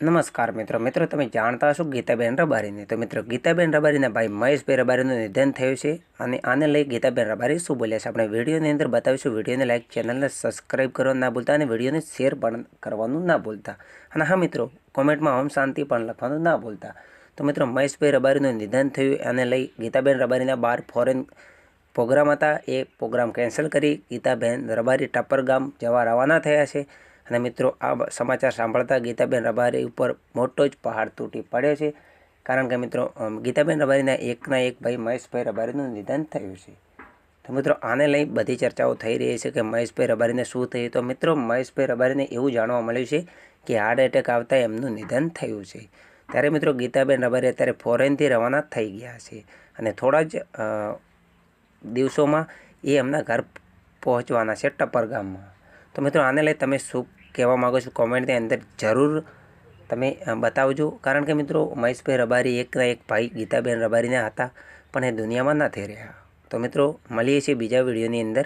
નમસ્કાર મિત્રો. મિત્રો, તમે જાણતા હશો ગીતાબેન રબારીને. તો મિત્રો, ગીતાબેન રબારીના ભાઈ મહેશભાઈ રબારીનું નિધન થયું છે અને આને લઈ ગીતાબેન રબારી શું બોલ્યા છે? આપણે વિડીયોની અંદર બતાવીશું. વિડીયોને લાઈક, ચેનલને સબસ્ક્રાઈબ કરવાનું ના ભૂલતા અને વિડીયોને શેર પણ કરવાનું ના ભૂલતા. અને હા મિત્રો, કોમેન્ટમાં ઓમ શાંતિ પણ લખવાનું ના ભૂલતા. તો મિત્રો, મહેશભાઈ રબારીનું નિધન થયું આને લઈ ગીતાબેન રબારીના બાર ફોરેન પ્રોગ્રામ હતા. એ પ્રોગ્રામ કેન્સલ કરી ગીતાબેન રબારી ટાપર ગામ જવા રવાના થયા છે. અને મિત્રો, આ સમાચાર સાંભળતા ગીતાબેન રબારી ઉપર મોટો જ પહાડ તૂટી પડ્યો છે. કારણ કે મિત્રો ગીતાબેન રબારીના એકના એક ભાઈ મહેશભાઈ રબારીનું નિધન થયું છે. તો મિત્રો, આને લઈ બધી ચર્ચાઓ થઈ રહી છે કે મહેશભાઈ રબારીને શું થયું. તો મિત્રો, મહેશભાઈ રબારીને એવું જાણવા મળ્યું છે કે હાર્ટ એટેક આવતા એમનું નિધન થયું છે. ત્યારે મિત્રો, ગીતાબેન રબારી અત્યારે ફોરેનથી રવાના થઈ ગયા છે અને થોડા જ દિવસોમાં એ એમના ઘર પહોંચવાના છે ટપ્પર ગામમાં તો મિત્રો, આને લઈ તમે શું કહેવા માગો છો, કોમેન્ટની અંદર જરૂર તમે બતાવજો. કારણ કે મિત્રો, મહેશભાઈ રબારી એકના એક ભાઈ, ગીતાબેન રબારીના હતા, પણ એ દુનિયામાં નથી રહ્યા. તો મિત્રો, મળીએ છીએ બીજા વિડીયોની અંદર.